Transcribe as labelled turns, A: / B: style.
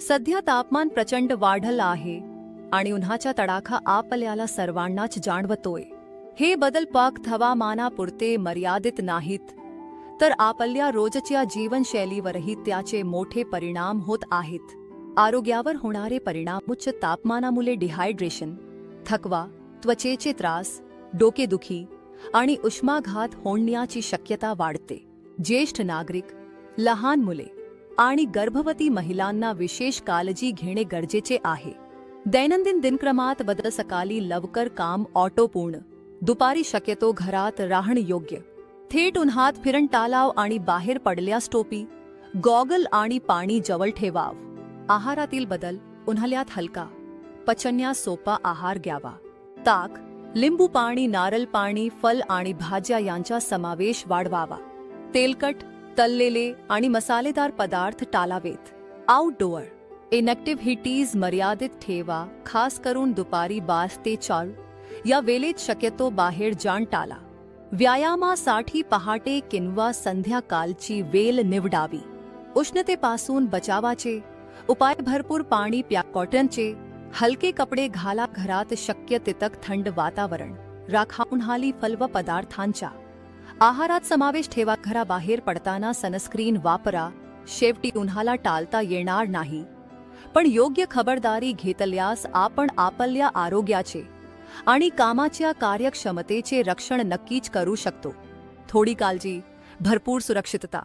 A: सध्या तापमान प्रचंड वाढलं आहे आणि उन्हाचा तडाखा आपल्याला सर्वांनाच जाणवतोय. हे बदल फक्त हवामानापुरते मर्यादित नाहीत. तर आपल्या रोजच्या जीवनशैलीवरही त्याचे मोठे परिणाम होत आहेत. आरोग्यावर होणारे परिणाम उच्च तापमानामुळे डिहायड्रेशन थकवा त्वचेचे त्रास डोकेदुखी आणि उष्माघात होण्याची शक्यता वाढते. ज्येष्ठ नागरिक लहान मुले आणि गर्भवती महिलांना विशेष काळजी घेणे गरजेचे आहे. दैनंदिन दिनक्रमात बदल सकाळी लवकर काम ऑटो पूर्ण दुपारी शक्यतो घरात राहण योग्य. थेट उन्हात फिरण टालाव आणि बाहेर पडल्यास टोपी गॉगल आणि पाणी जवळ ठेवाव. आहारातील बदल उन्हाळ्यात हलका. पचन्यास सोपा आहार घ्यावा. ताक लिंबू पाणी नारळ पाणी फल आणि भाज्या यांचा समावेश वाढवावा. तेलकट तललेले आणि मसालेदार पदार्थ टाळावेत आउटडोअर. इनॅक्टिव्हिटीज मर्यादित ठेवा खास करून दुपारी बास ते चार या वेळेत शक्यतो बाहेर जाण टाळा व्यायामासाठी पहाटे किंवा संध्याकाळची वेल निवडावी. उष्णतेपासून बचावाचे. उपाय भरपूर पाणी प्या कॉटनचे. हलके कपडे घाला घरात शक्य तितक थंड वातावरण. राखा उन्हाळी फल व पदार्थांच्या आहारात समावेश ठेवा. घराबाहेर पडताना सनस्क्रीन वापरा. शेवटी उन्हाला टाळता येणार नाही. पण योग्य खबरदारी घेतल्यास आपण आपल्या आरोग्याचे आणि कामाच्या कार्यक्षमतेचे रक्षण नक्कीच करू शकतो. थोडी काळजी. भरपूर सुरक्षितता.